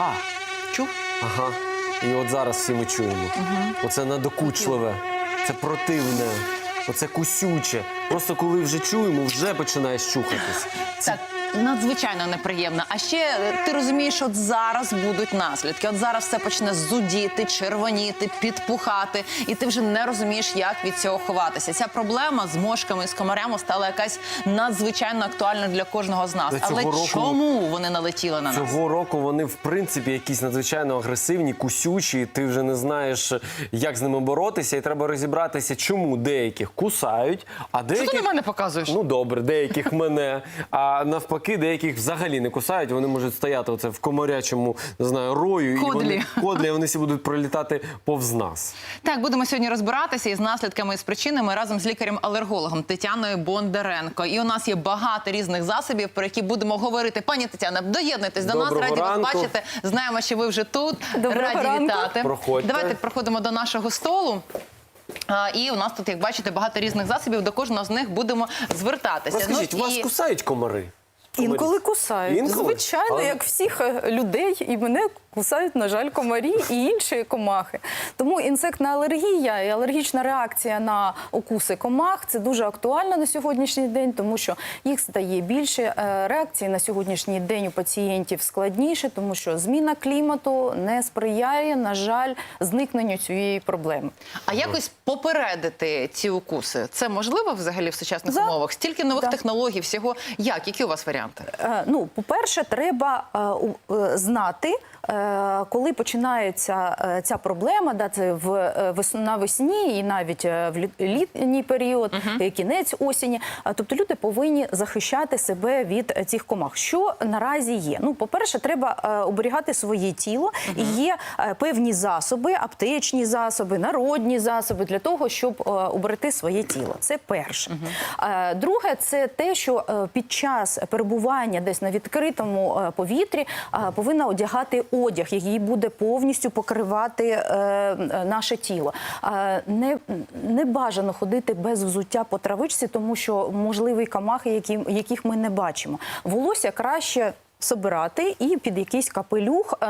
А, Чув? ага. І от зараз всі ми чуємо. Оце надокучливе, це противне, оце кусюче. Просто коли вже чуємо, вже починаєш чухатись. Це Так, надзвичайно неприємно. А ще е, ти розумієш, от зараз будуть наслідки. От зараз все почне зудіти, червоніти, підпухати, і ти вже не розумієш, як від цього ховатися. Ця проблема з мошками і з комарями стала якась надзвичайно актуальна для кожного з нас. Але року- чому вони налетіли на нас? Цього року вони в принципі якісь надзвичайно агресивні, кусючі. Ти вже не знаєш, як з ними боротися, і треба розібратися, чому деяких кусають, а Що деяких ти на мене показуєш? Ну добре, деяких мене. А навпаки, деяких взагалі не кусають. Вони можуть стояти оце в комарячому не знаю, рою і вони кодлі, вони всі будуть пролітати повз нас. Так, будемо сьогодні розбиратися із наслідками і з причинами разом з лікарем-алергологом Тетяною Бондаренко. І у нас є багато різних засобів, про які будемо говорити. Пані Тетяна, доєднуйтесь до нас. Раді ранку. вас бачити. Знаємо, що ви вже тут. Доброго Раді ранку. вітати. Проходьте. Давайте проходимо до нашого столу. А, і у нас тут, як бачите, багато різних засобів. До кожного з них будемо звертатися. Розкажіть, Ну, вас кусають комари? Інколи кусають. Інколи? Звичайно, Але- як всіх е, людей, і мене кусають, на жаль, комарі і інші комахи. Тому інсектна алергія і алергічна реакція на укуси комах це дуже актуально на сьогоднішній день, тому що їх стає більше. Е, Реакції на сьогоднішній день у пацієнтів складніше, тому що зміна клімату не сприяє, на жаль, зникненню цієї проблеми. А якось попередити ці укуси це можливо взагалі в сучасних За- умовах? Стільки нових Да. технологій, всього як? Які у вас варіанти? Е, Ну, по-перше, треба е, знати, коли починається е, ця проблема, да, це в е, навесні і навіть е, в літній період, е, кінець осені. Тобто люди повинні захищати себе від е, цих комах. Що наразі є? Ну, по-перше, треба е, оберігати своє тіло. І є е, певні засоби, аптечні засоби, народні засоби для того, щоб е, уберегти своє тіло. Це перше. Е, Друге, це те, що е, під час перебування десь на відкритому е, повітрі е, повинна одягати одяг, який буде повністю покривати е, наше тіло. Е, Не, не бажано ходити без взуття по травичці, тому що можливі камахи, які, яких ми не бачимо. Волосся краще. Собирати і під якийсь капелюх е,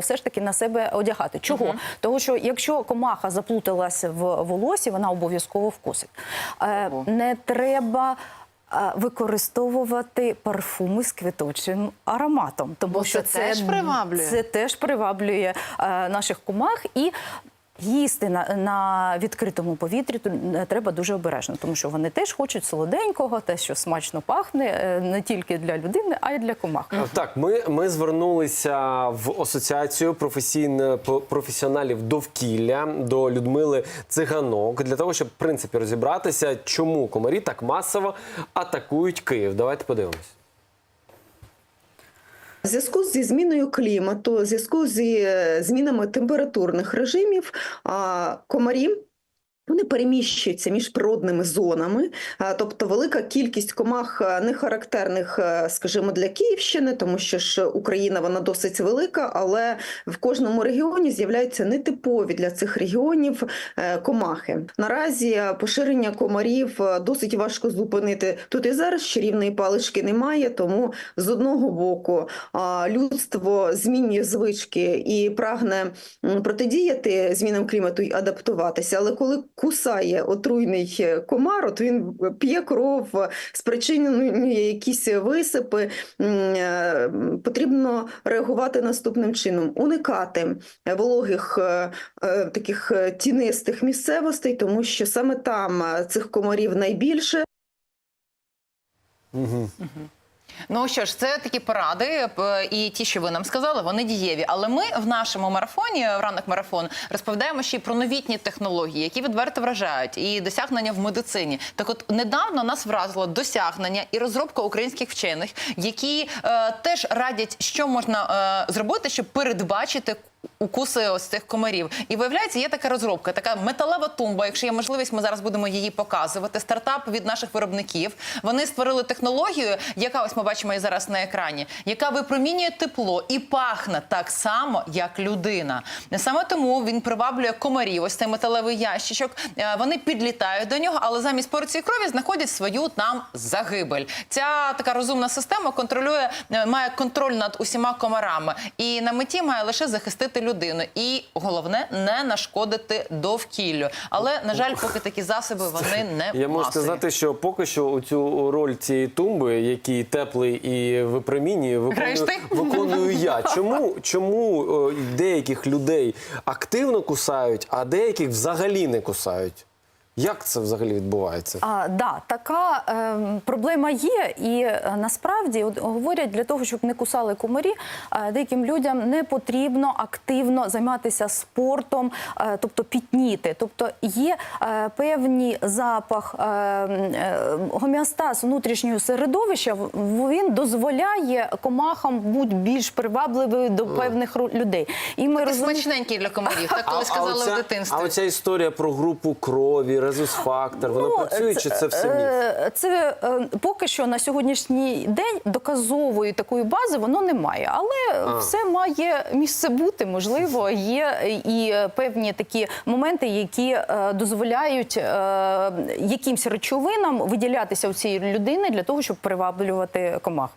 все ж таки на себе одягати. Чого? Тому що якщо комаха заплуталася в волосі, вона обов'язково вкусить. Е, Ого. не треба. Е, Використовувати парфуми з квіточим ароматом, тому Бо що це теж приваблює. Це теж приваблює е, наших комах і. Їсти на, на відкритому повітрі не треба дуже обережно, тому що вони теж хочуть солоденького, те, що смачно пахне е, не тільки для людини, а й для комах. Так, ми, ми звернулися в асоціацію професійно по- професіоналів довкілля до Людмили Циганок для того, щоб в принципі розібратися, чому комарі так масово атакують Київ. Давайте подивимось. В зв'язку зі зміною клімату, в зв'язку зі е, змінами температурних режимів, комарі. Вони переміщуються між природними зонами, тобто велика кількість комах не характерних, скажімо, для Київщини, тому що ж Україна вона досить велика, але в кожному регіоні з'являються нетипові для цих регіонів е, комахи. Наразі е, поширення комарів е, досить важко зупинити тут і зараз. Чарівної палички немає, тому з одного боку людство змінює звички і прагне протидіяти змінам клімату і адаптуватися. Але коли кусає отруйний е, комар, от він п'є кров, е, спричинює якісь висипи, е, потрібно реагувати наступним чином: уникати вологих таких тінистих місцевостей, тому що саме там цих комарів найбільше. Угу. Ну що ж, це такі поради, і ті, що ви нам сказали, вони дієві. Але ми в нашому марафоні, в ранок марафон, розповідаємо ще й про новітні технології, які відверто вражають, і досягнення в медицині. Так, от недавно нас вразило досягнення і розробка українських вчених, які е, теж радять, що можна е, зробити, щоб передбачити укуси ось цих комарів. І виявляється, є така розробка, така металева тумба. Якщо є можливість, ми зараз будемо її показувати. Стартап від наших виробників. Вони створили технологію, яка ось ми бачимо її зараз на екрані, яка випромінює тепло і пахне так само, як людина. Саме тому він приваблює комарів. Ось цей металевий ящичок. Е, Вони підлітають до нього, але замість порції крові знаходять свою там загибель. Ця така розумна система контролює, е, має контроль над усіма комарами і на меті має лише захистити людину. І головне не нашкодити довкіллю. Але на жаль, поки такі засоби вони не Я можу сказати, що поки що у цю роль цієї тумби, який теплий і випромінює, виконую, виконую я. Чому, чому е, деяких людей активно кусають, а деяких взагалі не кусають? Як це взагалі відбувається? А, да, така е, проблема є, і е, насправді от, говорять, для того, щоб не кусали комарі, е, деяким людям не потрібно активно займатися спортом, е, тобто пітніти. Тобто є е, певний запах, е, е, гомеостаз внутрішнього середовища, в- він дозволяє комахам бути більш привабливими до певних ру- людей. І ми розуміємо- смачненький для комарів, так коли сказали в дитинстві. а оця історія про групу крові, резус-фактор, вона Ну, працює чи це все міф? е, Це е, поки що на сьогоднішній день доказової такої бази воно немає, але все має місце бути. Можливо, є і е, певні такі моменти, які е, дозволяють е, якимсь речовинам виділятися у цієї людини для того, щоб приваблювати комах.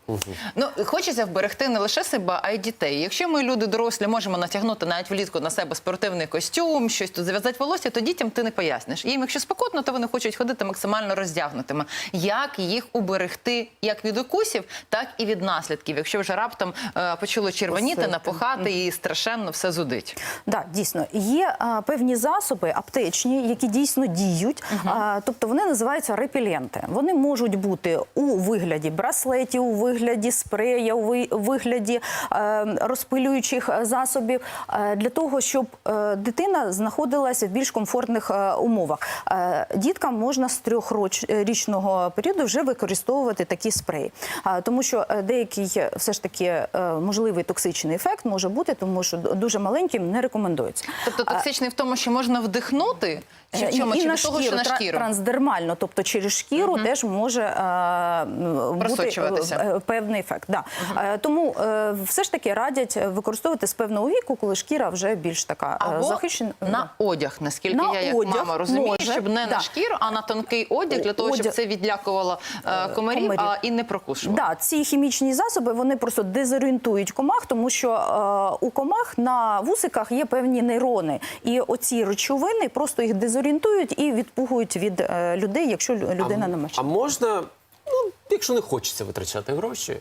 Ну хочеться вберегти не лише себе, а й дітей. Якщо ми люди дорослі можемо натягнути навіть влітку на себе спортивний костюм, щось тут зав'язати волосся, то дітям ти не поясниш. Їм, якщо спекотно, то вони хочуть ходити максимально роздягнутими. Як їх уберегти як від укусів, так і від наслідків, якщо вже раптом е, почало червоніти, напухати і страшенно все зудить. Да, дійсно є а, певні засоби аптечні, які дійсно діють. А, тобто вони називаються репеленти. Вони можуть бути у вигляді браслетів, у вигляді спрея, у вигляді е, розпилюючих е, засобів е, для того, щоб е, дитина знаходилася в більш комфортних е, умовах. Е, діткам можна з трьохрічного періоду вже використовувати такі спреї, А, тому що е, деякий е, все ж таки е, можливий токсичний ефект може бути, тому що дуже маленьким не рекомендується. Тобто токсичний в тому, що можна вдихнути, чи в чому? і Чи на від того, що на шкіру? трансдермально, тобто через шкіру теж може е, бути е, певний ефект. Да. Е, тому е, все ж таки радять використовувати з певного віку, коли шкіра вже більш така е, Або захищена. на одяг, наскільки На я як одяг мама розумію, може, щоб не да. на шкіру, а на тонкий одяг для того, щоб це відлякувало е, комарів, комарів. А, і не прокушувало. Да, ці хімічні засоби вони просто дезорієнтують комах, тому що е, у комах на вусиках є певні нейрони, і оці речовини просто їх дезорієнтують і відпугують від е, людей, якщо лю- людина не А можна, ну, якщо не хочеться витрачати гроші,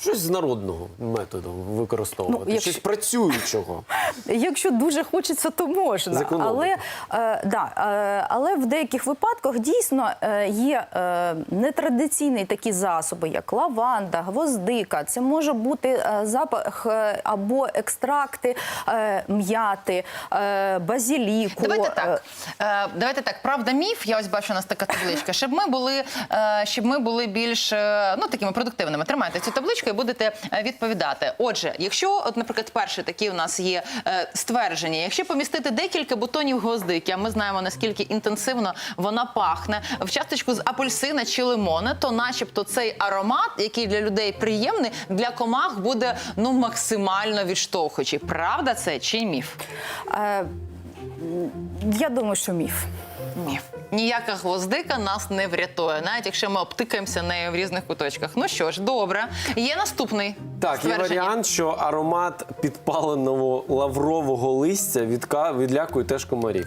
щось з народного методу використовувати, Ну, якщо- щось працюючого. Якщо дуже хочеться, то можна. Але, е, да, е, але в деяких випадках дійсно е, є е, нетрадиційні такі засоби, як лаванда, гвоздика. Це може бути е, запах е, або екстракти е, м'яти, е, базіліку. Давайте е, так. Е, давайте так. Правда, міф. Я ось бачу у нас така табличка. Щоб ми були, е, щоб ми були більш е, ну такими продуктивними. Тримайте цю табличку і будете е, відповідати. Отже, якщо, от, наприклад, перше такі у нас є е, ствердження, якщо помістити декілька бутонів гвоздики, а ми знаємо наскільки інтенсивно вона пахне в часточку з апельсина чи лимона, то, начебто, цей аромат, який для людей приємний, для комах буде ну максимально відштовхуючий. Правда, це чи міф? е, я думаю, що міф. Міф. Ніяка гвоздика нас не врятує, навіть якщо ми обтикаємося нею в різних куточках. Ну що ж, добре. Є наступний Так, є варіант, що аромат підпаленого лаврового листя відка... відлякує теж комарів.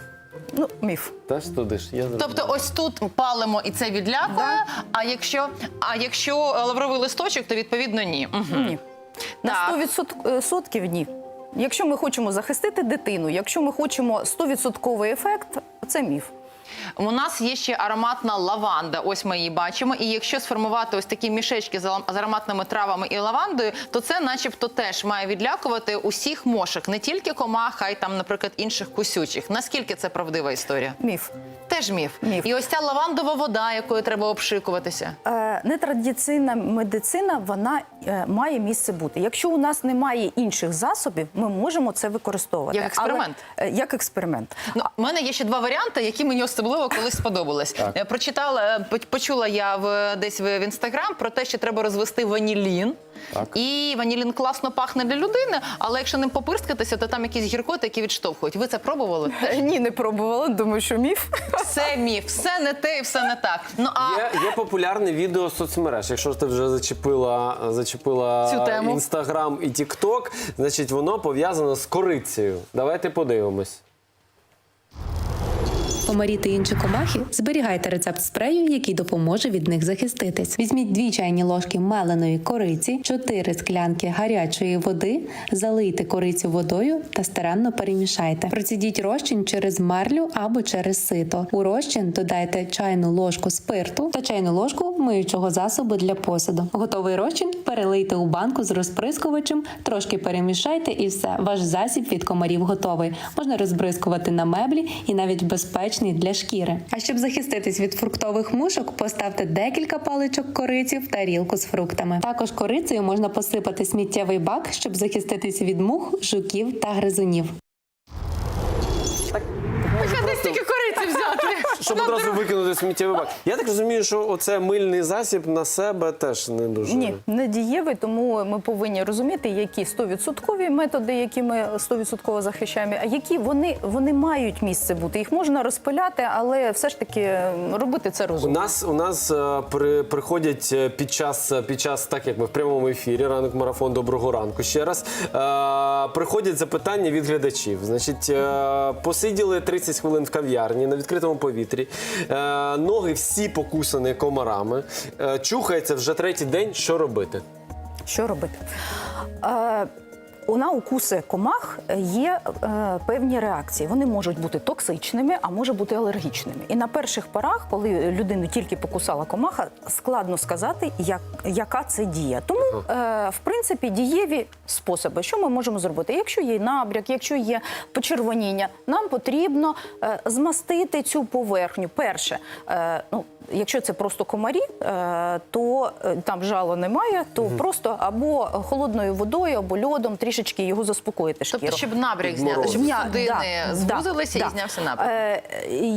Ну, міф. Теж туди ж. Я. Тобто, ось тут палимо і це відлякує. А якщо а якщо лавровий листочок, то відповідно ні. Мгм. Ні. На Так. 100% ні. Якщо ми хочемо захистити дитину, якщо ми хочемо 100% ефект, це міф. У нас є ще ароматна лаванда. Ось ми її бачимо. І якщо сформувати ось такі мішечки з ароматними травами і лавандою, то це, начебто, теж має відлякувати усіх мошок, не тільки комах, а й там, наприклад, інших кусючих. Наскільки це правдива історія? Міф. Теж міф. Міф. І ось ця лавандова вода, якою треба обшикуватися. Е, Нетрадиційна медицина вона е, має місце бути. Якщо у нас немає інших засобів, ми можемо це використовувати. Як експеримент? Але, е, як експеримент. Ну, у мене є ще два варіанти, які мені особливо колись сподобались. Е, Прочитала, е, почула я в десь в інстаграм про те, що треба розвести ванілін. Так. І ванілін класно пахне для людини, але якщо ним попирскатися, то там якісь гіркоти, які відштовхують. Ви це пробували? Ні, не пробувала. Думаю, що міф. Все міф, все не те і все не так. Ну а Є, є популярне відео соцмереж. Якщо ж ти вже зачепила, зачепила Цю тему. інстаграм і тікток, значить воно пов'язано з корицею. Давайте подивимось. Комарі та інші комахи зберігайте рецепт спрею, який допоможе від них захиститись. Візьміть дві чайні ложки меленої кориці, чотири склянки гарячої води, залийте корицю водою та старанно перемішайте. Процідіть розчин через марлю або через сито. У розчин додайте чайну ложку спирту та чайну ложку миючого засобу для посуду. Готовий розчин перелийте у банку з розприскувачем, трошки перемішайте і все. Ваш засіб від комарів готовий. Можна розбризкувати на меблі і навіть безпечний для шкіри. А щоб захиститись від фруктових мушок, поставте декілька паличок кориці в тарілку з фруктами. Також корицею можна посипати сміттєвий бак, щоб захиститись від мух, жуків та гризунів. десь тільки кориці взяти. Щоб одразу викинути сміттєвий бак. Я так розумію, що оце мильний засіб на себе теж не дуже. Ні, не дієвий, тому ми повинні розуміти, які 100% методи, які ми 100% захищаємо, а які вони, вони мають місце бути. Їх можна розпиляти, але все ж таки робити це У нас у нас е, при, приходять е, під час під час, так як ми в прямому ефірі, ранок марафон, доброго ранку. Ще раз е, приходять запитання від глядачів. Значить, е, посиділи 30 хвилин в кав'ярні на відкритому повітрі. Е, ноги всі покусані комарами. Е, чухається вже третій день. Що робити? Що робити? Е, на укуси комах є е, певні реакції. Вони можуть бути токсичними, а може бути алергічними. І на перших порах, коли людину тільки покусала комаха, складно сказати, як, яка це дія. Тому, е, в принципі, дієві способи, що ми можемо зробити. Якщо є набряк, якщо є почервоніння, нам потрібно е, змастити цю поверхню. Перше, е, ну, якщо це просто комарі, е, то е, там жало немає, то просто або холодною водою, або льодом трішечки його заспокоїти шкіру. Тобто, щоб набряк зняти, щоб судини да, звузилися да, і да. знявся набряк. Е,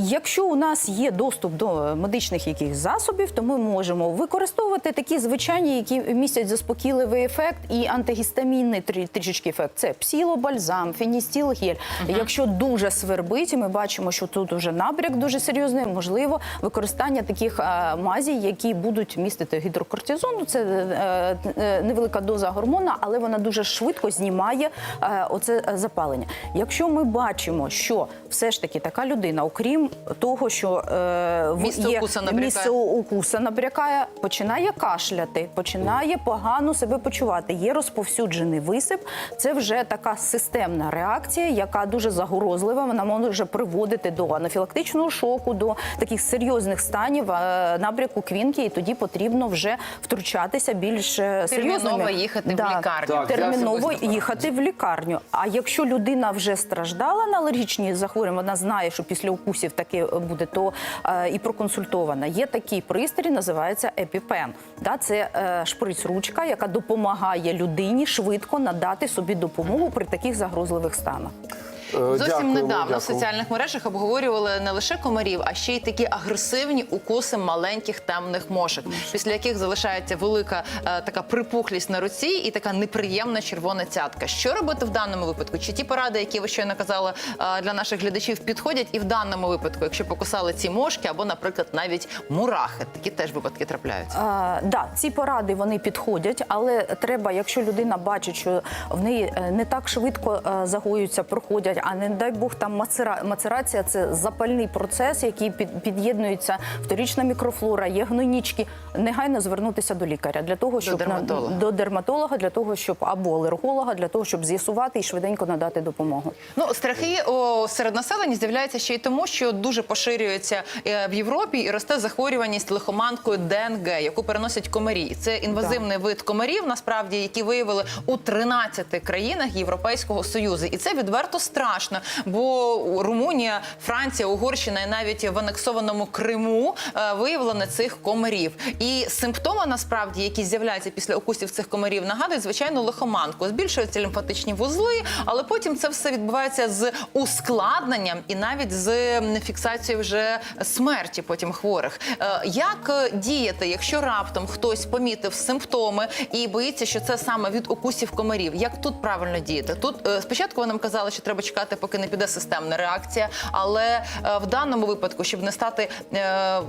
якщо у нас є доступ до медичних якихось засобів, то ми можемо використовувати такі звичайні, які містять заспокійливий ефект і антигістамінний трішечки ефект. Це псилобальзам, феністілгель. Якщо дуже свербить, і ми бачимо, що тут вже набряк дуже серйозний, можливо, використання таких е, мазій, які будуть містити гідрокортизон. Це е, е, невелика доза гормона, але вона дуже швидко знімає оце запалення. Якщо ми бачимо, що все ж таки така людина, окрім того, що Місце є укуса набрякає. місце укуса набрякає, починає кашляти, починає погано себе почувати. Є розповсюджений висип. Це вже така системна реакція, яка дуже загрозлива. Вона може приводити до анафілактичного шоку, до таких серйозних станів е, набряку квінки, і тоді потрібно вже втручатися більш е, Терміново серйозними. їхати в лікарню. Так, терміново їхати в лікарню. А якщо людина вже страждала на алергічні захворювання, вона знає, що після укусів таке буде, то е, і проконсультована. Є такий пристрій, називається епіпен. Да, це е, шприц-ручка, яка допомагає людині швидко надати собі допомогу при таких загрозливих станах. Е, Зовсім дякуємо, недавно в соціальних мережах обговорювали не лише комарів, а ще й такі агресивні укуси маленьких темних мошок, після яких залишається велика е, така припухлість на руці і така неприємна червона цятка. Що робити в даному випадку? Чи ті поради, які ви щойно казали е, для наших глядачів, підходять і в даному випадку, якщо покусали ці мошки, або, наприклад, навіть мурахи, такі теж випадки трапляються. А, да, ці поради вони підходять, але треба, якщо людина бачить, що в неї е, не так швидко е, загоюються, проходять, а не дай Бог там мацера... мацерація це запальний процес, який під... під'єднується вторічна мікрофлора, є гнойнички. Негайно звернутися до лікаря для того, щоб на- дерматолога. до дерматолога, для того, щоб або алерголога, для того, щоб з'ясувати і швиденько надати допомогу. Ну, страхи о, серед населення з'являються ще й тому, що дуже поширюється е, в Європі і росте захворюваність лихоманкою ДНГ, яку переносять комарі. Це інвазивний вид комарів, насправді, які виявили у 13 країнах Європейського союзу. І це відверто страшно, бо Румунія, Франція, Угорщина і навіть в анексованому Криму е, виявлено цих комарів. І симптоми насправді, які з'являються після укусів цих комарів, нагадують звичайно лихоманку. Збільшуються лімфатичні вузли, але потім це все відбувається з ускладненням і навіть з фіксацією вже смерті потім хворих. Е, Як діяти, якщо раптом хтось помітив симптоми і боїться, що це саме від укусів комарів? Як тут правильно діяти? Тут е, спочатку ви нам казали, що треба чекати, поки не піде системна реакція, але е, в даному випадку, щоб не стати е,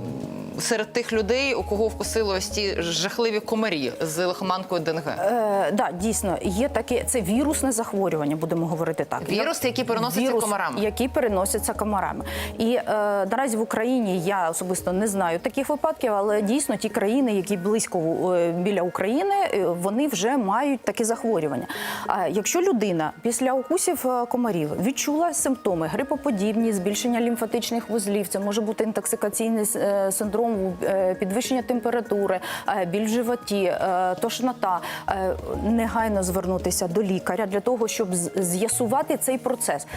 серед тих людей, у кого вкусили ось ті жахливі комарі з лихоманкою ДНГ. Е, да, дійсно, є таке, це вірусне захворювання, будемо говорити так. Вірус, який переноситься Вірус, комарами. Які переносяться комарами. І е, наразі в Україні я особисто не знаю таких випадків, але дійсно ті країни, які близько е, біля України, е, вони вже мають таке захворювання. А якщо людина після укусів е, комарів відчула симптоми грипоподібні, збільшення лімфатичних вузлів, це може бути інтоксикаційний е, синдром, е, підвищення температури, е, біль в животі, е, тошнота, негайно звернутися до лікаря для того, щоб з'ясувати цей процес.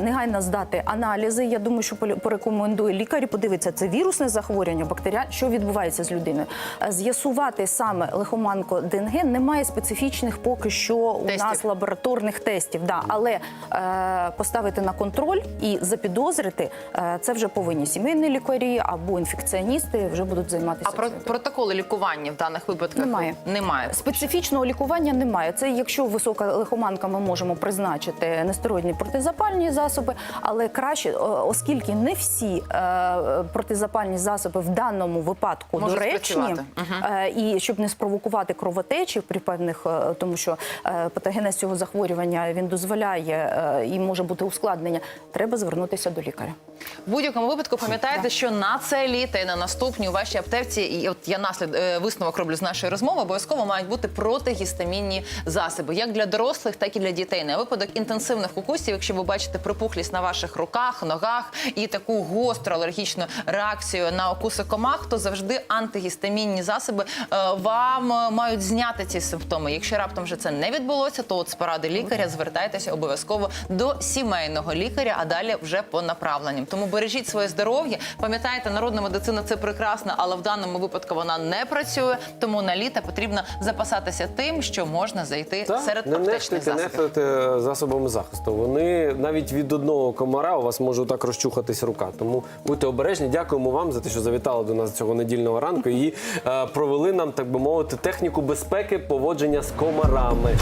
Негайно здати аналізи. Я думаю, що порекомендує лікар і подивитися, це вірусне захворювання, бактеріа, що відбувається з людиною. З'ясувати саме лихоманко ДНГ немає специфічних поки що у Тестів. нас лабораторних тестів. Да, але е, поставити на контроль і запідозрити е, це вже повинні сімейні лікарі або інфекціоністи вже будуть займатися. А про цим. протоколи лікування в даних випадках Немає. Немає. Специфічного лікування немає. Це якщо висока лихоманка, ми можемо призначити нестероїдні протизапальні засоби, але краще, оскільки не всі е, протизапальні засоби в даному випадку Можуть доречні, е, і щоб не спровокувати кровотечі при певних, е, тому що патогенез цього захворювання він дозволяє і може бути ускладнення, треба звернутися до лікаря. В будь-якому випадку пам'ятайте, що на це літо і на наступні у вашій аптеці, і от я наслід е, висновок роблю з нашої розмови, обов'язково мають бути протигістамінні засоби, як для дорослих, так і для дітей. На випадок інтенсивних укусів, якщо ви бачите припухлість на ваших руках, ногах і таку гостру алергічну реакцію на укуси комах, то завжди антигістамінні засоби е, вам мають зняти ці симптоми. Якщо раптом вже це не відбулося, то от з поради лікаря звертайтеся обов'язково до сімейного лікаря, а далі вже по направленням. Тому бережіть своє здоров'я. Пам'ятайте, народна медицина це прекрасно, але в даному випадку вона не працює. Тому на літо потрібно запасатися тим, що можна зайти Так, серед не аптечних засобів. нехтуйте засобами захисту. Вони навіть від одного комара у вас може так розчухатись рука. Тому будьте обережні. Дякуємо вам за те, що завітали до нас цього недільного ранку і е, провели нам, так би мовити, техніку безпеки поводження з комарами.